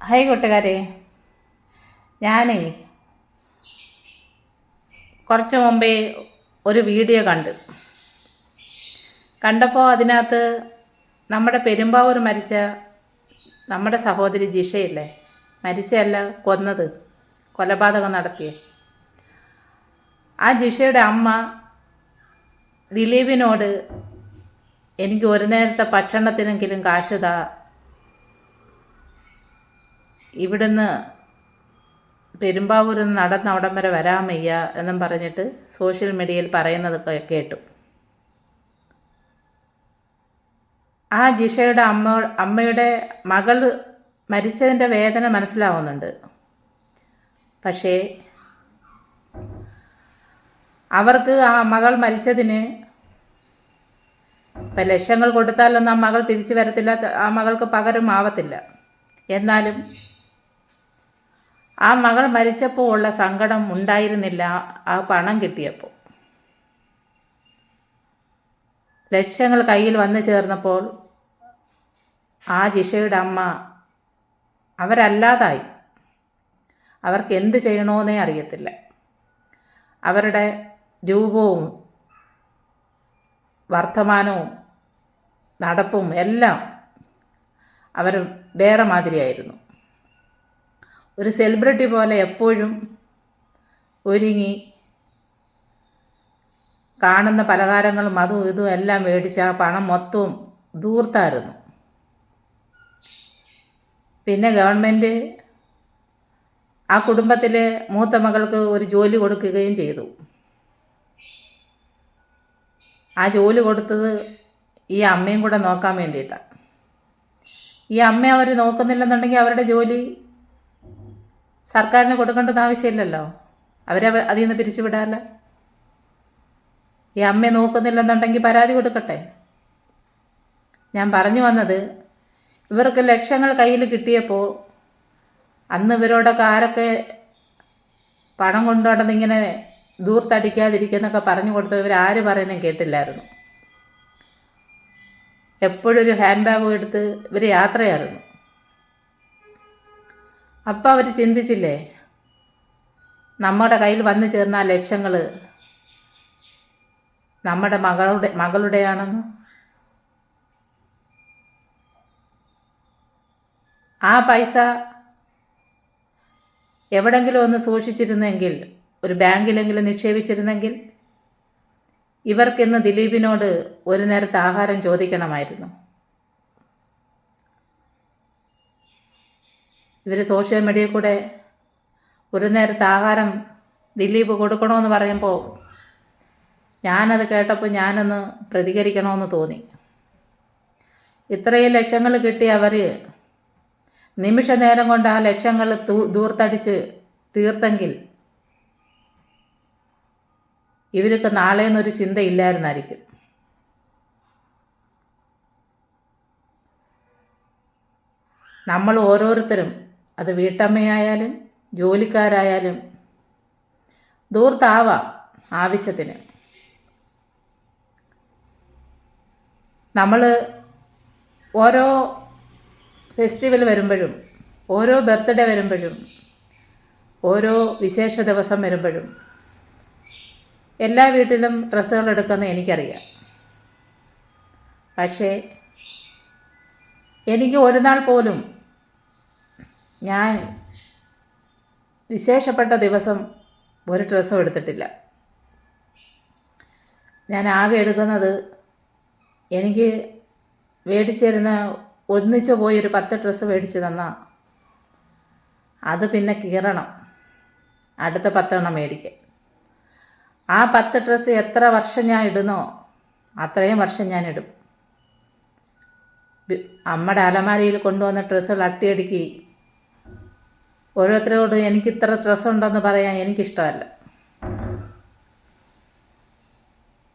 Hi കൂട്ടുകാരെ ഞാനേ കുറച്ച് മുമ്പേ ഒരു വീഡിയോ കണ്ട്. കണ്ടപ്പോൾ അതിനകത്ത് നമ്മുടെ പെരുമ്പാവൂർ മരിച്ച നമ്മുടെ സഹോദരി ജിഷയില്ലേ? മരിച്ചല്ല കൊന്നത് കൊലപാതകം നടത്തിയ. ആ ജിഷയുടെ അമ്മ ദിലീപിനോട് എനിക്ക് ഒരു നേരത്തെ ഭക്ഷണത്തിനെങ്കിലും കാശ് താ ഇവിടുന്ന് പെരുമ്പാവൂരിൽ നിന്ന് നടന്ന് അവിടം വരെ വരാൻ വയ്യ എന്നും പറഞ്ഞിട്ട് സോഷ്യൽ മീഡിയയിൽ പറയുന്നത് കേട്ടു. ആ ജിഷയുടെ അമ്മ അമ്മയുടെ മകൾ മരിച്ചതിന്റെ വേദന മനസ്സിലാവുന്നുണ്ട്. പക്ഷേ അവർക്ക് ആ മകൾ മരിച്ചതിന് ഇപ്പം ലക്ഷങ്ങൾ കൊടുത്താലൊന്നും ആ മകൾ തിരിച്ചു വരത്തില്ല ആ മകൾക്ക് പകരം ആവത്തില്ല. എന്നാലും ആ മകൾ മരിച്ചപ്പോൾ ഉള്ള സങ്കടം ഉണ്ടായിരുന്നില്ല. ആ പണം കിട്ടിയപ്പോൾ. ലക്ഷങ്ങൾ കയ്യിൽ വന്നു ചേർന്നപ്പോൾ ആ ജിഷയുടെ അമ്മ അവരല്ലാതായി. അവർക്ക് എന്ത് ചെയ്യണമെന്നേ അറിയത്തില്ല. അവരുടെ രൂപവും വർത്തമാനവും നടപ്പും എല്ലാം അവർ വേറെ മാതിരിയായിരുന്നു. ഒരു സെലിബ്രിറ്റി പോലെ എപ്പോഴും ഒരുങ്ങി കാണുന്ന പലഹാരങ്ങളും അതും ഇതും എല്ലാം മേടിച്ച് ആ പണം മൊത്തവും ദൂർത്തായിരുന്നു. പിന്നെ ഗവൺമെന്റ് ആ കുടുംബത്തിലെ മൂത്ത മകൾക്ക് ഒരു ജോലി കൊടുക്കുകയും ചെയ്തു. ആ ജോലി കൊടുത്തത് ഈ അമ്മയും കൂടെ നോക്കാൻ വേണ്ടിയിട്ടാണ്. ഈ അമ്മ അവർ നോക്കുന്നില്ലെന്നുണ്ടെങ്കിൽ അവരുടെ ജോലി സർക്കാരിന് കൊടുക്കേണ്ടത് ആവശ്യമില്ലല്ലോ. അവരെ അവ- അതിൽ നിന്ന് പിരിച്ചുവിടാമല്ലോ ഈ അമ്മയെ നോക്കുന്നില്ലെന്നുണ്ടെങ്കിൽ പരാതി കൊടുക്കട്ടെ. ഞാൻ പറഞ്ഞു വന്നത് ഇവർക്ക് ലക്ഷങ്ങൾ കയ്യിൽ കിട്ടിയപ്പോൾ അന്ന് ഇവരോടൊക്കെ ആരൊക്കെ പണം കൊണ്ടുവന്നിങ്ങനെ ദൂർത്തടിക്കാതിരിക്കുന്നൊക്കെ പറഞ്ഞു കൊടുത്തത് ഇവർ ആര് പറയുന്നതും കേട്ടില്ലായിരുന്നു. എപ്പോഴും ഒരു ഹാൻഡ് ബാഗും എടുത്ത് ഇവർ യാത്രയായിരുന്നു. അപ്പം അവർ ചിന്തിച്ചില്ലേ? നമ്മുടെ കയ്യിൽ വന്നു ചേർന്ന ലക്ഷങ്ങൾ നമ്മുടെ മകളുടെ മകളുടെയാണെന്ന്. ആ പൈസ എവിടെങ്കിലും ഒന്ന് സൂക്ഷിച്ചിരുന്നെങ്കിൽ ഒരു ബാങ്കിലെങ്കിലും നിക്ഷേപിച്ചിരുന്നെങ്കിൽ ഇവർക്കിന്ന് ദിലീപിനോട് ഒരു നേരത്തെ ആഹാരം ചോദിക്കണമായിരുന്നു. ഇവർ സോഷ്യൽ മീഡിയയിൽ കൂടെ ഒരു നേരത്തെ ആഹാരം ദിലീപ് കൊടുക്കണമെന്ന് പറയുമ്പോൾ ഞാനത് കേട്ടപ്പോൾ ഞാനൊന്ന് പ്രതികരിക്കണമെന്ന് തോന്നി. ഇത്രയും ലക്ഷങ്ങൾ കിട്ടി അവർ നിമിഷ നേരം കൊണ്ട് ആ ലക്ഷങ്ങൾ ദൂർത്തടിച്ച് തീർത്തെങ്കിൽ ഇവർക്ക് നാളെ എന്നൊരു ചിന്തയില്ലായിരുന്നായിരിക്കും. നമ്മൾ ഓരോരുത്തരും അത് വീട്ടമ്മയായാലും ജോലിക്കാരായാലും ദൂർത്താവാം ആവശ്യത്തിന്. നമ്മൾ ഓരോ ഫെസ്റ്റിവൽ വരുമ്പോഴും ഓരോ ബർത്ത്ഡേ വരുമ്പോഴും ഓരോ വിശേഷ ദിവസം വരുമ്പോഴും എല്ലാ വീട്ടിലും ഡ്രസ്സുകൾ എടുക്കുന്ന എനിക്കറിയാം. പക്ഷേ എനിക്ക് ഒരു നാൾ പോലും ഞാൻ വിശേഷപ്പെട്ട ദിവസം ഒരു ഡ്രസ്സും എടുത്തിട്ടില്ല. ഞാൻ ആകെ എടുക്കുന്നത് എനിക്ക് മേടിച്ചിരുന്ന ഒന്നിച്ചു പോയി ഒരു പത്ത് ഡ്രസ്സ് മേടിച്ച് തന്ന. അത് പിന്നെ കീറണം. അടുത്ത പത്തെണ്ണം മേടിക്കും ആ പത്ത് ഡ്രസ്സ് എത്ര വർഷം ഞാൻ ഇടുന്നോ അത്രയും വർഷം ഞാൻ ഇടും. അമ്മയുടെ അലമാരയിൽ കൊണ്ടുവന്ന ഡ്രസ്സുകൾ അട്ടിയടുക്കി. ഓരോരുത്തരോട് എനിക്ക് ഇത്ര ഡ്രസ്സുണ്ടെന്ന് പറയാൻ എനിക്കിഷ്ടമല്ല.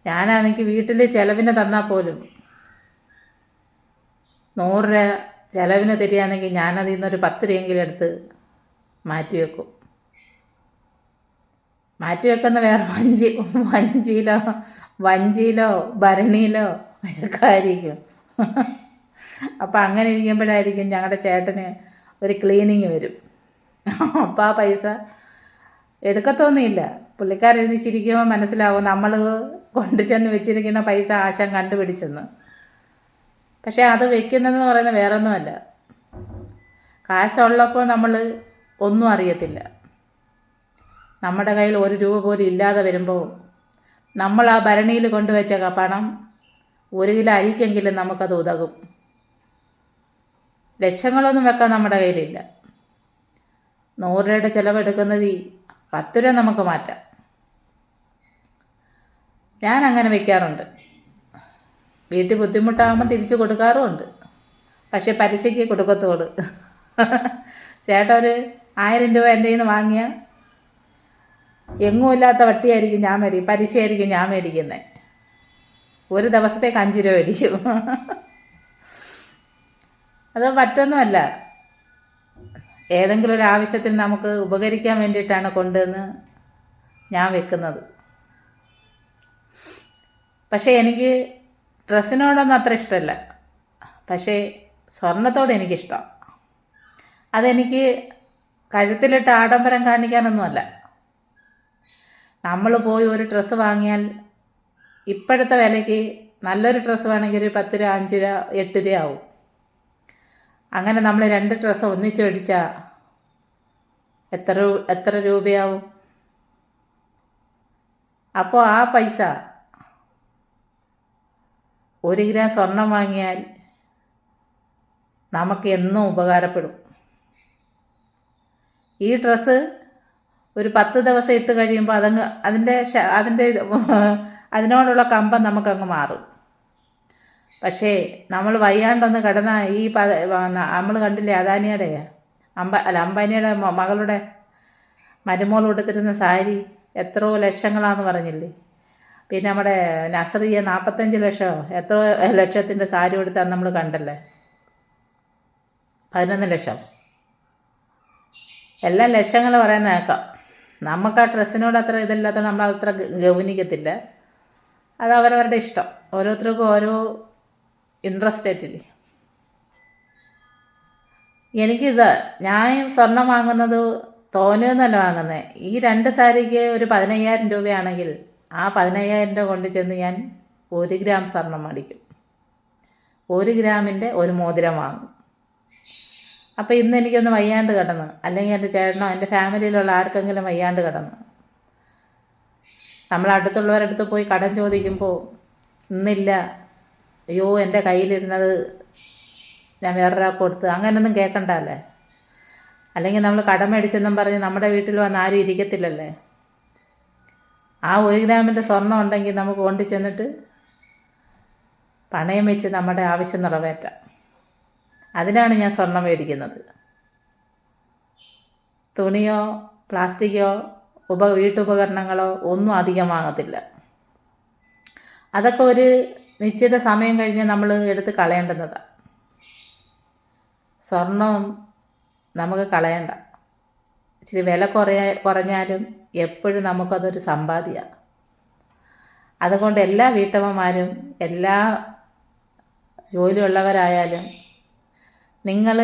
ഞാനാണെങ്കിൽ വീട്ടിൽ ചിലവിന് തന്നാൽ പോലും. നൂറ് രൂപ ചിലവിന് തരികയാണെങ്കിൽ ഞാനതിൽ നിന്നൊരു പത്ത് രൂപയെങ്കിലും എടുത്ത് മാറ്റി വെക്കും. മാറ്റി വെക്കുന്ന വേറെ വഞ്ചി വഞ്ചിയിലോ വഞ്ചിയിലോ ഭരണിയിലോ ഒക്കെ ആയിരിക്കും. അപ്പം അങ്ങനെ ഇരിക്കുമ്പോഴായിരിക്കും ഞങ്ങളുടെ ചേട്ടന് ഒരു ക്ലീനിങ് വരും. അപ്പോൾ ആ പൈസ. എടുക്കത്തൊന്നുമില്ല. പുള്ളിക്കാരെഴുന്നിച്ചിരിക്കുമ്പോൾ മനസ്സിലാവും നമ്മൾ കൊണ്ടു ചെന്ന് വെച്ചിരിക്കുന്ന പൈസ ആശാൻ കണ്ടുപിടിച്ചെന്ന്. പക്ഷേ അത് വെക്കുന്നതെന്ന് പറയുന്നത് വേറൊന്നുമല്ല. കാശുള്ളപ്പോൾ നമ്മൾ ഒന്നും അറിയത്തില്ല. നമ്മുടെ കയ്യിൽ ഒരു രൂപ പോലും ഇല്ലാതെ വരുമ്പോൾ നമ്മൾ ആ ഭരണിയിൽ കൊണ്ടുവച്ച പണം ഒരു കിലോ അരിക്കെങ്കിലും നമുക്കത് ഉതകും. ലക്ഷങ്ങളൊന്നും വെക്കാൻ നമ്മുടെ കയ്യിലില്ല. നൂറ് രൂപയുടെ ചിലവെടുക്കുന്നത് പത്ത് രൂപ നമുക്ക് മാറ്റാം. ഞാൻ അങ്ങനെ വെക്കാറുണ്ട്. വീട്ടിൽ ബുദ്ധിമുട്ടാകുമ്പോൾ തിരിച്ചു കൊടുക്കാറുമുണ്ട്. പക്ഷേ പലിശയ്ക്ക് കൊടുക്കത്തോട് ചേട്ടൻ ഒരു ആയിരം രൂപ എന്റെ നിന്ന് വാങ്ങിയാൽ എങ്ങുമില്ലാത്ത വട്ടിയായിരിക്കും ഞാൻ മേടിക്കും പലിശയായിരിക്കും ഞാൻ മേടിക്കുന്നത് ഒരു ദിവസത്തേക്ക് അഞ്ച് രൂപ മേടിക്കും. അത് മറ്റൊന്നുമല്ല. ഏതെങ്കിലും ഒരു ആവശ്യത്തിന് നമുക്ക് ഉപകരിക്കാൻ വേണ്ടിയിട്ടാണ് കൊണ്ടുവന്ന് ഞാൻ വെക്കുന്നത്. പക്ഷേ എനിക്ക് ഡ്രസ്സിനോടൊന്നും അത്ര ഇഷ്ടമല്ല. പക്ഷേ സ്വർണത്തോട് എനിക്കിഷ്ടം. അതെനിക്ക് കഴുത്തിലിട്ട് ആഡംബരം കാണിക്കാനൊന്നുമല്ല. നമ്മൾ പോയി ഒരു ഡ്രസ്സ് വാങ്ങിയാൽ ഇപ്പോഴത്തെ വിലയ്ക്ക് നല്ലൊരു ഡ്രസ്സ് വേണമെങ്കിൽ ഒരു പത്ത് രൂപ അഞ്ച് രൂപ എട്ട് രൂപ ആവും. അങ്ങനെ നമ്മൾ രണ്ട് ഡ്രസ്സ് ഒന്നിച്ച് മേടിച്ചാൽ എത്ര എത്ര രൂപയാവും? അപ്പോൾ ആ പൈസ ഒരു ഗ്രാം സ്വർണം വാങ്ങിയാൽ നമുക്ക് എന്നും ഉപകാരപ്പെടും. ഈ ഡ്രസ്സ് ഒരു പത്ത് ദിവസം ഇട്ട് കഴിയുമ്പോൾ അതങ്ങ് അതിന്റെ അതിന്റെ അതിനോടുള്ള കമ്പം നമുക്കങ്ങ് മാറും. പക്ഷേ നമ്മൾ വയ്യാണ്ടൊന്ന് കിടന്ന ഈ പ നമ്മൾ കണ്ടില്ലേ അദാനിയുടെ? അമ്പ അല്ല അംബാനിയുടെ മകളുടെ മരുമോൾ കൊടുത്തിരുന്ന സാരി എത്രയോ ലക്ഷങ്ങളാന്ന് പറഞ്ഞില്ലേ? പിന്നെ നമ്മുടെ നസറിയ നാൽപ്പത്തഞ്ച് ലക്ഷമോ എത്ര ലക്ഷത്തിന്റെ സാരി കൊടുത്താൽ നമ്മൾ കണ്ടല്ലേ? പതിനൊന്ന് ലക്ഷം. എല്ലാ ലക്ഷങ്ങൾ പറയുന്ന കേൾക്കാം. നമുക്ക് ആ ഡ്രസ്സിനോട് അത്ര ഇതില്ലാത്ത നമ്മൾ അത്ര ഗൗനിക്കത്തില്ല. അത് അവരവരുടെ ഇഷ്ടം. ഓരോരുത്തർക്കും ഓരോ ഇൻട്രസ്റ്റ് ആയിട്ടില്ലേ എനിക്കിത് ഞാൻ സ്വർണം വാങ്ങുന്നത് തോനെയൊന്നുമല്ല വാങ്ങുന്നത് ഈ രണ്ട് സാരിക്ക് ഒരു പതിനയ്യായിരം രൂപയാണെങ്കിൽ ആ പതിനയ്യായിരം രൂപ കൊണ്ട് ചെന്ന് ഞാൻ ഒരു ഗ്രാം സ്വർണം മേടിക്കും. ഒരു ഗ്രാമിന്റെ ഒരു മോതിരം വാങ്ങും. അപ്പോൾ ഇന്ന് എനിക്കൊന്ന് വയ്യാണ്ട് കിടന്ന് അല്ലെങ്കിൽ എന്റെ ചേട്ടനോ എന്റെ ഫാമിലിയിലുള്ള ആർക്കെങ്കിലും വയ്യാണ്ട് കിടന്ന്. നമ്മൾ അടുത്തുള്ളവരടുത്ത് പോയി കടം ചോദിക്കുമ്പോൾ ഇന്നില്ല അയ്യോ എന്റെ കയ്യിലിരുന്നത് ഞാൻ വേറൊരാൾക്ക് കൊടുത്ത് അങ്ങനെയൊന്നും കേൾക്കണ്ടല്ലേ അല്ലെങ്കിൽ നമ്മൾ കടം മേടിച്ചെന്നും പറഞ്ഞ് നമ്മുടെ വീട്ടിൽ വന്ന് ആരും ഇരിക്കത്തില്ലല്ലേ? ആ ഒരു ഗ്രാമിന്റെ സ്വർണം ഉണ്ടെങ്കിൽ നമുക്ക് കൊണ്ടു ചെന്നിട്ട് പണയം വെച്ച് നമ്മുടെ ആവശ്യം നിറവേറ്റാം. അതിനാണ് ഞാൻ സ്വർണം മേടിക്കുന്നത്. തുണിയോ പ്ലാസ്റ്റിക്കോ ഉപ വീട്ടുപകരണങ്ങളോ ഒന്നും അധികം വാങ്ങത്തില്ല. അതൊക്കെ ഒരു നിശ്ചിത സമയം കഴിഞ്ഞ് നമ്മൾ എടുത്ത് കളയേണ്ടുന്നതാണ് സ്വർണം നമുക്ക് കളയണ്ട. ഇച്ചിരി വില കുറയ കുറഞ്ഞാലും എപ്പോഴും നമുക്കതൊരു സമ്പാദ്യമാണ് അതുകൊണ്ട് എല്ലാ വീട്ടമ്മമാരും എല്ലാ ജോലിയുള്ളവരായാലും നിങ്ങൾ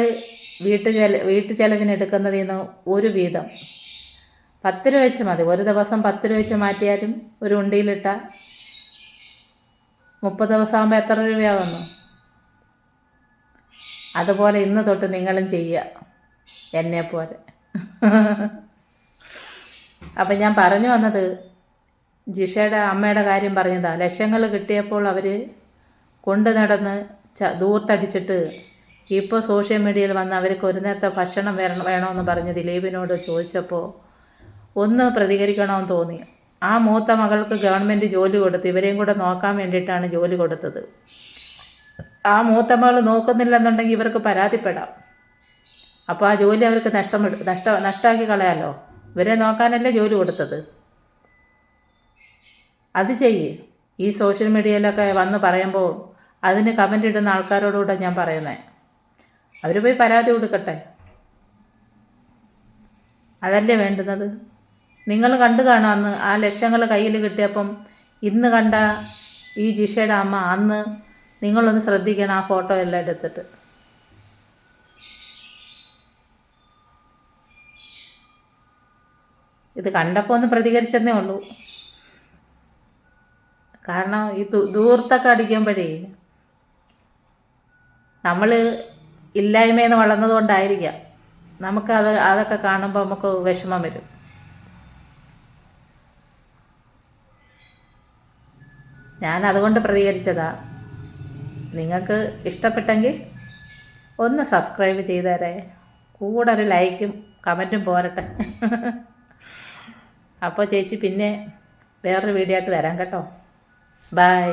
വീട്ടു ചെല വീട്ടു ചെലവിന് എടുക്കുന്നതിൽ നിന്ന് ഒരു വീതം. പത്ത് രൂപ വെച്ച് മതി. ഒരു ദിവസം പത്ത് രൂപ വെച്ച് മാറ്റിയാലും ഒരു ഉണ്ടിയിലിട്ട മുപ്പത് ദിവസമാകുമ്പോൾ എത്ര രൂപയാവുന്നു? അതുപോലെ ഇന്ന് തൊട്ട് നിങ്ങളും ചെയ്യുക. എന്നെപ്പോലെ അപ്പം ഞാൻ പറഞ്ഞു വന്നത് ജിഷയുടെ അമ്മയുടെ കാര്യം പറഞ്ഞതാ. ലക്ഷങ്ങൾ കിട്ടിയപ്പോൾ അവർ കൊണ്ടു നടന്ന് ച ദൂർത്തടിച്ചിട്ട് ഇപ്പോൾ സോഷ്യൽ മീഡിയയിൽ വന്ന് അവർക്ക് ഒരു നേരത്തെ ഭക്ഷണം വേണം വേണമെന്ന് പറഞ്ഞ് ദിലീപിനോട് ചോദിച്ചപ്പോൾ ഒന്ന് പ്രതികരിക്കണമെന്ന് തോന്നി. ആ മൂത്ത മകൾക്ക് ഗവൺമെന്റ് ജോലി കൊടുത്തു ഇവരെയും കൂടെ നോക്കാൻ വേണ്ടിയിട്ടാണ് ജോലി കൊടുത്തത്. ആ മൂത്ത മകൾ നോക്കുന്നില്ലെന്നുണ്ടെങ്കിൽ ഇവർക്ക് പരാതിപ്പെടാം. അപ്പോൾ ആ ജോലി അവർക്ക് നഷ്ടം നഷ്ട നഷ്ടമാക്കി കളയാലോ? ഇവരെ നോക്കാനല്ലേ ജോലി കൊടുത്തത്. അത് ചെയ്യേ. ഈ സോഷ്യൽ മീഡിയയിലൊക്കെ വന്ന് പറയുമ്പോൾ അതിന് കമന്റ് ഇടുന്ന ആൾക്കാരോടുകൂടെ ഞാൻ പറയുന്നത് അവർ പോയി പരാതി കൊടുക്കട്ടെ. അതല്ലേ വേണ്ടുന്നത്? നിങ്ങൾ കണ്ടു കാണാമെന്ന് ആ ലക്ഷങ്ങൾ കയ്യിൽ കിട്ടിയപ്പം ഇന്ന് കണ്ട ഈ ജിഷയുടെ അമ്മ അന്ന് നിങ്ങളൊന്ന് ശ്രദ്ധിക്കണം ആ ഫോട്ടോ എല്ലാം എടുത്തിട്ട്. ഇത് കണ്ടപ്പോൾ ഒന്ന് പ്രതികരിച്ചെന്നേ ഉള്ളൂ. കാരണം ഈ ദൂർത്തൊക്കെ അടിക്കുമ്പോഴേ നമ്മൾ ഇല്ലായ്മയെന്ന് വളർന്നതുകൊണ്ടായിരിക്കാം നമുക്കത് അതൊക്കെ കാണുമ്പോൾ നമുക്ക് വിഷമം വരും. ഞാൻ അതുകൊണ്ട് പ്രതികരിച്ചതാ. നിങ്ങൾക്ക് ഇഷ്ടപ്പെട്ടെങ്കിൽ ഒന്ന് സബ്സ്ക്രൈബ് ചെയ്തേരെ. കൂടെ ഒരു ലൈക്കും കമന്റും പോരട്ടെ. അപ്പോൾ ചേച്ചി പിന്നെ വേറൊരു വീഡിയോ ആയിട്ട് വരാം കേട്ടോ. ബൈ.